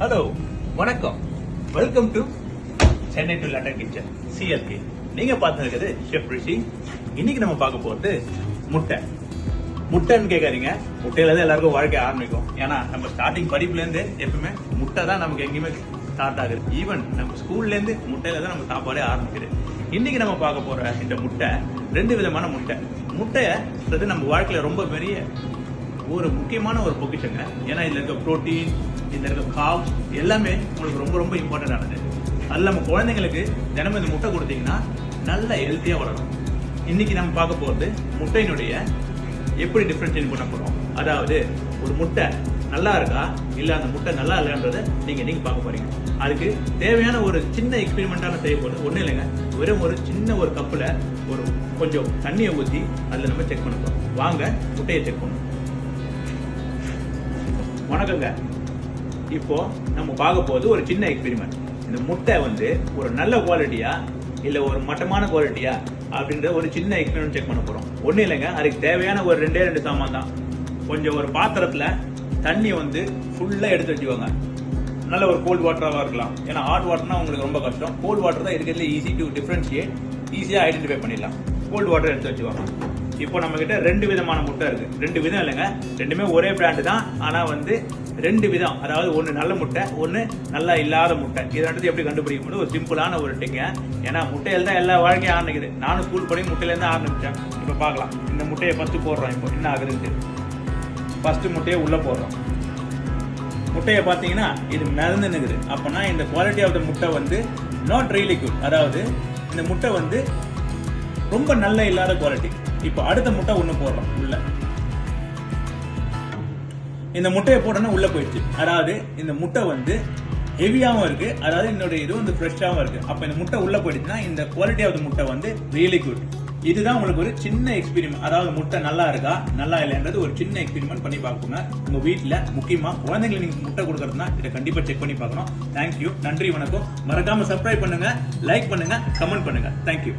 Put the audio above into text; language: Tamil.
ஹலோ வணக்கம். Welcome to Chennai to London kitchen CLK நீங்க பார்த்துருக்குது ஷெஃப் ரிஷி இன்னைக்கு நம்ம பார்க்க போறது முட்டை. முட்டைன்னு கேட்காதீங்க. முட்டையில தான் எல்லாருக்கும் வாழ்க்கை ஆரம்பிக்கும். ஏன்னா நம்ம ஸ்டார்டிங் படிப்புலேருந்து எப்பவுமே முட்டை தான் நமக்கு எங்கேயுமே ஸ்டார்ட் ஆகுது. ஈவன் நம்ம ஸ்கூல்லேருந்து முட்டையில தான் நம்ம சாப்பாடே ஆரம்பிக்குது. இன்னைக்கு நம்ம பார்க்க போற இந்த முட்டை ரெண்டு விதமான முட்டை. முட்டையை நம்ம வாழ்க்கையில ரொம்ப பெரிய ஒரு முக்கியமான ஒரு பொக்கிஷங்க. ஏன்னா இதில் இருக்க புரோட்டீன் இதில் இருக்க காப்ஸ் எல்லாமே உங்களுக்கு ரொம்ப ரொம்ப இம்பார்ட்டன்டானது அதில் நம்ம குழந்தைங்களுக்கு தினமும் இந்த முட்டை கொடுத்தீங்கன்னா நல்ல ஹெல்த்தியாக வளரும் இன்னைக்கு நம்ம பார்க்க போகிறது முட்டையினுடைய எப்படி டிஃப்ரென்ஷியேட் பண்ண போகிறோம் அதாவது ஒரு முட்டை நல்லா இருக்கா? இல்லை அந்த முட்டை நல்லா இல்லைன்றதை நீங்கள் நீங்கள் பார்க்க போகிறீங்க அதுக்கு தேவையான ஒரு சின்ன எக்ஸ்பெரிமெண்டான செய்ய ஒன்றும் இல்லைங்க. வெறும் ஒரு சின்ன ஒரு கப்பில் ஒரு கொஞ்சம் தண்ணியை ஊற்றி அதில் நம்ம செக் பண்ண போகிறோம் வாங்க முட்டையை செக் பண்ணுவோம். வணக்கங்க இப்போ நம்ம பார்க்க போகிறது ஒரு சின்ன எக்ஸ்பெரிமெண்ட் இந்த முட்டை வந்து ஒரு நல்ல குவாலிட்டியா இல்லை ஒரு மட்டமான குவாலிட்டியா அப்படின்ற ஒரு சின்ன எக்ஸ்பெரிமெண்ட் செக் பண்ண போகிறோம் ஒன்றும் இல்லைங்க அதுக்கு தேவையான ஒரு ரெண்டே ரெண்டு சாமான் தான். கொஞ்சம் ஒரு பாத்திரத்தில் தண்ணி வந்து ஃபுல்லாக எடுத்து வச்சுக்கோங்க. நல்ல ஒரு கோல்டு வாட்டராக இருக்கலாம். ஏன்னா ஹாட் வாட்டர்னா உங்களுக்கு ரொம்ப கஷ்டம். கோல்ட் வாட்டர் தான் இருக்கிறதுல ஈஸி டு டிஃப்ரென்ஷியேட் ஈஸியாக ஐடென்டிஃபை பண்ணிடலாம். கோல்டு வாட்டர் எடுத்து வச்சுக்கோங்க. இப்போ நம்ம கிட்ட ரெண்டு விதமான முட்டை இருக்கு. ரெண்டு விதம் இல்லைங்க ரெண்டுமே ஒரே பிராண்டு தான். ஆனா வந்து ரெண்டு விதம் அதாவது ஒன்று நல்ல முட்டை ஒன்று நல்லா இல்லாத முட்டை. இது ரெண்டு எப்படி கண்டுபிடிக்க முடியும்? ஒரு சிம்பிளான ஒரு டிங்க ஏன்னா முட்டையில் தான் எல்லா வாழ்க்கையும் ஆரம்பிக்குது. நானும் ஸ்கூல் படி முட்டையிலேருந்து ஆரம்பிச்சேன். இப்போ பார்க்கலாம். இந்த முட்டையை ஃபஸ்ட்டு போடுறோம் இப்போ. என்ன ஆகுதுன்ட்டு. ஃபஸ்ட்டு முட்டையை உள்ளே போடுறோம். முட்டையை பார்த்தீங்கன்னா இது மிதந்து நிற்குது அப்போனா இந்த குவாலிட்டி ஆஃப் த முட்டை வந்து நாட் ரியலி குட் அதாவது இந்த முட்டை வந்து ரொம்ப நல்ல இல்லாத குவாலிட்டி இப்போ அடுத்த முட்டை ஒன்று போடுறோம் உள்ள. இந்த முட்டையை போட்டோன்னா உள்ள போயிடுச்சு. அதாவது இந்த முட்டை வந்து ஹெவியாகவும் இருக்கு. அதாவது என்னுடைய இது வந்து ஃப்ரெஷ்ஷாகவும் இருக்கு. அப்போ இந்த முட்டை உள்ள போயிடுச்சுன்னா இந்த குவாலிட்டி ஆஃப் முட்டை வந்து ரியலி குட் இதுதான் உங்களுக்கு ஒரு சின்ன எக்ஸ்பெரிமெண்ட் அதாவது முட்டை நல்லா இருக்கா நல்லா இல்லைன்றது ஒரு சின்ன எக்ஸ்பெரிமெண்ட் பண்ணி பார்க்கணும் உங்க வீட்டில் முக்கியமா குழந்தைங்களுக்கு நீங்க முட்டை கொடுக்கறதுனா இதை கண்டிப்பா செக் பண்ணி பார்க்கணும். தேங்க்யூ நன்றி வணக்கம். மறக்காம சப்ஸ்கிரைப் பண்ணுங்க லைக் பண்ணுங்க கமெண்ட் பண்ணுங்க. தேங்க்யூ